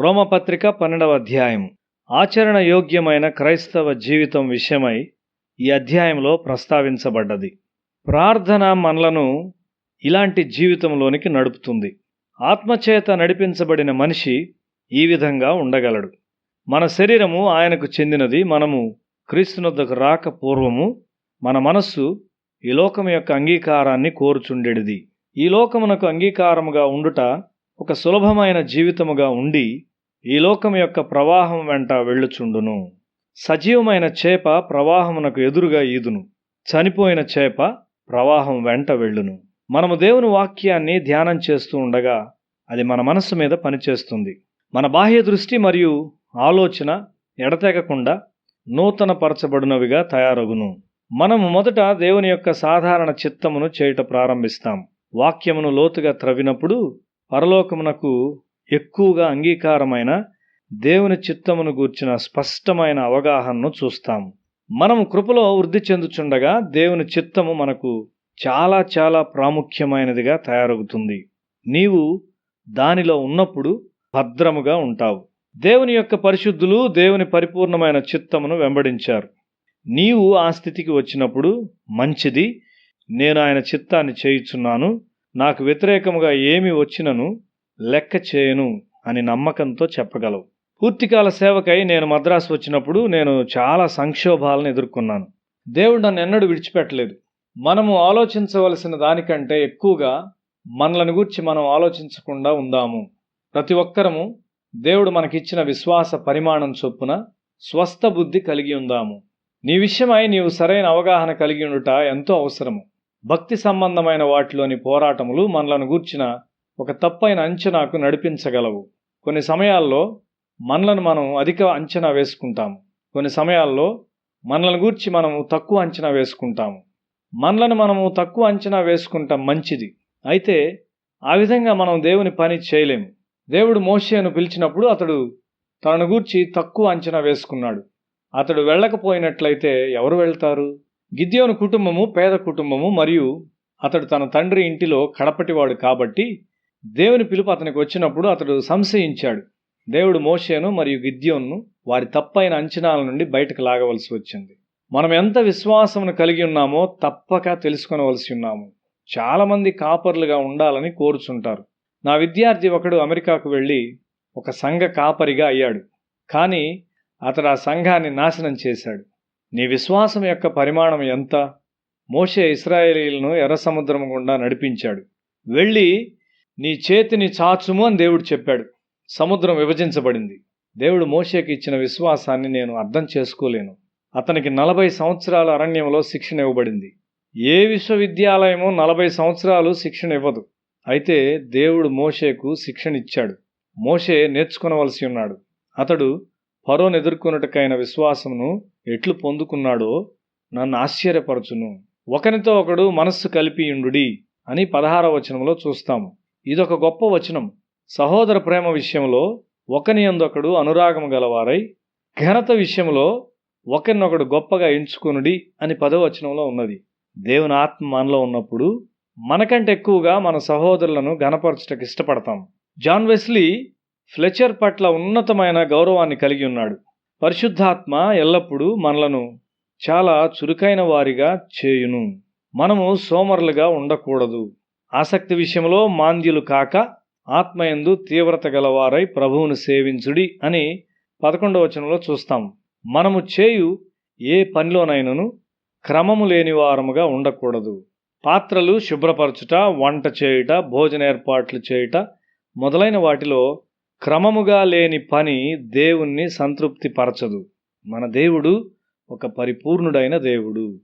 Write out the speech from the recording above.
రోమపత్రిక పన్నెండవ అధ్యాయం ఆచరణ యోగ్యమైన క్రైస్తవ జీవితం విషయమై ఈ అధ్యాయంలో ప్రస్తావించబడ్డది. ప్రార్థన మనలను ఇలాంటి జీవితంలోనికి నడుపుతుంది. ఆత్మచేత నడిపించబడిన మనిషి ఈ విధంగా ఉండగలడు. మన శరీరము ఆయనకు చెందినది మనము క్రీస్తునొద్దకు రాక పూర్వము మన మనస్సు ఈ లోకం యొక్క అంగీకారాన్ని కోరుచుండెడిది. ఈ లోకమునకు అంగీకారముగా ఉండుట ఒక సులభమైన జీవితముగా ఉండి ఈ లోకం యొక్క ప్రవాహం వెంట వెళ్ళుచుండును. సజీవమైన చేప ప్రవాహమునకు ఎదురుగా ఈదును. చనిపోయిన చేప ప్రవాహం వెంట వెళ్ళును. మనము దేవుని వాక్యాన్ని ధ్యానం చేస్తూ ఉండగా అది మన మనస్సు మీద పనిచేస్తుంది. మన బాహ్య దృష్టి మరియు ఆలోచన ఎడతెగకుండా నూతన పరచబడినవిగా తయారగును. మనము మొదట దేవుని యొక్క సాధారణ చిత్తమును చేయుట ప్రారంభిస్తాం. వాక్యమును లోతుగా త్రవినప్పుడు పరలోకమునకు ఎక్కువగా అంగీకారమైన దేవుని చిత్తమును గూర్చిన స్పష్టమైన అవగాహనను చూస్తాము. మనం కృపలో వృద్ధి చెందుచుండగా దేవుని చిత్తము మనకు చాలా చాలా ప్రాముఖ్యమైనదిగా తయారవుతుంది నీవు దానిలో ఉన్నప్పుడు భద్రముగా ఉంటావు. దేవుని యొక్క పరిశుద్ధులు దేవుని పరిపూర్ణమైన చిత్తమును వెంబడించారు. నీవు ఆ స్థితికి వచ్చినప్పుడు మంచిది. నేను ఆయన చిత్తాన్ని చేయుచున్నాను. నాకు వ్యతిరేకముగా ఏమి వచ్చినను లెక్క చేయను అని నమ్మకంతో చెప్పగలవు. పూర్తికాల సేవకై నేను మద్రాసు వచ్చినప్పుడు నేను చాలా సంక్షోభాలను ఎదుర్కొన్నాను. దేవుడు నన్ను ఎన్నడూ విడిచిపెట్టలేదు. మనము ఆలోచించవలసిన దానికంటే ఎక్కువగా మనలను గూర్చి మనం ఆలోచించకుండా ఉందాము. ప్రతి ఒక్కరము దేవుడు మనకిచ్చిన విశ్వాస పరిమాణం చొప్పున స్వస్థ బుద్ధి కలిగి ఉందాము. నీ విషయమై నీవు సరైన అవగాహన కలిగి ఉండుట ఎంతో అవసరము. భక్తి సంబంధమైన వాటిలోని పోరాటములు మనలను గూర్చిన ఒక తప్పైన అంచనాకు నడిపించగలవు. కొన్ని సమయాల్లో మనలను మనం అధిక అంచనా వేసుకుంటాము. కొన్ని సమయాల్లో మనలను గూర్చి మనము తక్కువ అంచనా వేసుకుంటాము. మనలను మనము తక్కువ అంచనా వేసుకుంటాం మంచిది. అయితే ఆ విధంగా మనం దేవుని పని చేయలేము. దేవుడు మోషేను పిలిచినప్పుడు అతడు తనను గూర్చి తక్కువ అంచనా వేసుకున్నాడు. అతడు వెళ్ళకపోయినట్లయితే ఎవరు వెళ్తారు? గిద్యోను కుటుంబము పేద కుటుంబము మరియు అతడు తన తండ్రి ఇంటిలో కడపటివాడు కాబట్టి దేవుని పిలుపు అతనికి వచ్చినప్పుడు అతడు సంశయించాడు. దేవుడు మోషేను మరియు గిద్యోన్ను వారి తప్పైన అంచనాల నుండి బయటకు లాగవలసి వచ్చింది. మనం ఎంత విశ్వాసమును కలిగి ఉన్నామో తప్పక తెలుసుకొనవలసి ఉన్నాము. చాలామంది కాపర్లుగా ఉండాలని కోరుచుంటారు. నా విద్యార్థి ఒకడు అమెరికాకు వెళ్ళి ఒక సంఘ కాపరిగా అయ్యాడు. కానీ అతడు ఆ సంఘాన్ని నాశనం చేశాడు. నీ విశ్వాసం యొక్క పరిమాణం ఎంత? మోషే ఇస్రాయేలీలను ఎర్ర సముద్రం గుండా నడిపించాడు. వెళ్ళి నీ చేతిని చాచుము అని దేవుడు చెప్పాడు. సముద్రం విభజించబడింది. దేవుడు మోషేకి ఇచ్చిన విశ్వాసాన్ని నేను అర్థం చేసుకోలేను. అతనికి నలభై సంవత్సరాల అరణ్యంలో శిక్షణ ఇవ్వబడింది. ఏ విశ్వవిద్యాలయము నలభై సంవత్సరాలు శిక్షణ ఇవ్వదు. అయితే దేవుడు మోషేకు శిక్షణ ఇచ్చాడు. మోషే నేర్చుకునవలసి ఉన్నాడు. అతడు పరోను ఎదుర్కొనుటకైన విశ్వాసమును ఎట్లు పొందుకున్నాడో నన్ను ఆశ్చర్యపరచును. ఒకరితో ఒకడు మనస్సు కలిపియుండుడి అని పదహార వచనంలో చూస్తాము. ఇదొక గొప్ప వచనం. సహోదర ప్రేమ విషయంలో ఒకని ఎందొకడు అనురాగము గలవారై ఘనత విషయంలో ఒకరినొకడు గొప్పగా ఎంచుకునుడి అని పదవచనంలో ఉన్నది. దేవుని ఆత్మ మనలో ఉన్నప్పుడు మనకంటే ఎక్కువగా మన సహోదరులను ఘనపరచటకు ఇష్టపడతాం జాన్ వెస్లీ ఫ్లెచర్ పట్ల ఉన్నతమైన గౌరవాన్ని కలిగి ఉన్నాడు. పరిశుద్ధాత్మ ఎల్లప్పుడూ మనలను చాలా చురుకైన వారిగా చేయును. మనము సోమరులుగా ఉండకూడదు. ఆసక్తి విషయంలో మాంద్యులు కాక ఆత్మయందు తీవ్రత గలవారై ప్రభువును సేవించుడి అని పదకొండవ వచనంలో చూస్తాం. మనము చేయు ఏ పనిలోనైనను క్రమము లేని వారముగా ఉండకూడదు. పాత్రలు శుభ్రపరచుట వంట చేయుట భోజన ఏర్పాట్లు చేయుట మొదలైన వాటిలో క్రమముగా లేని పని దేవుణ్ణి సంతృప్తిపరచదు. మన దేవుడు ఒక పరిపూర్ణుడైన దేవుడు.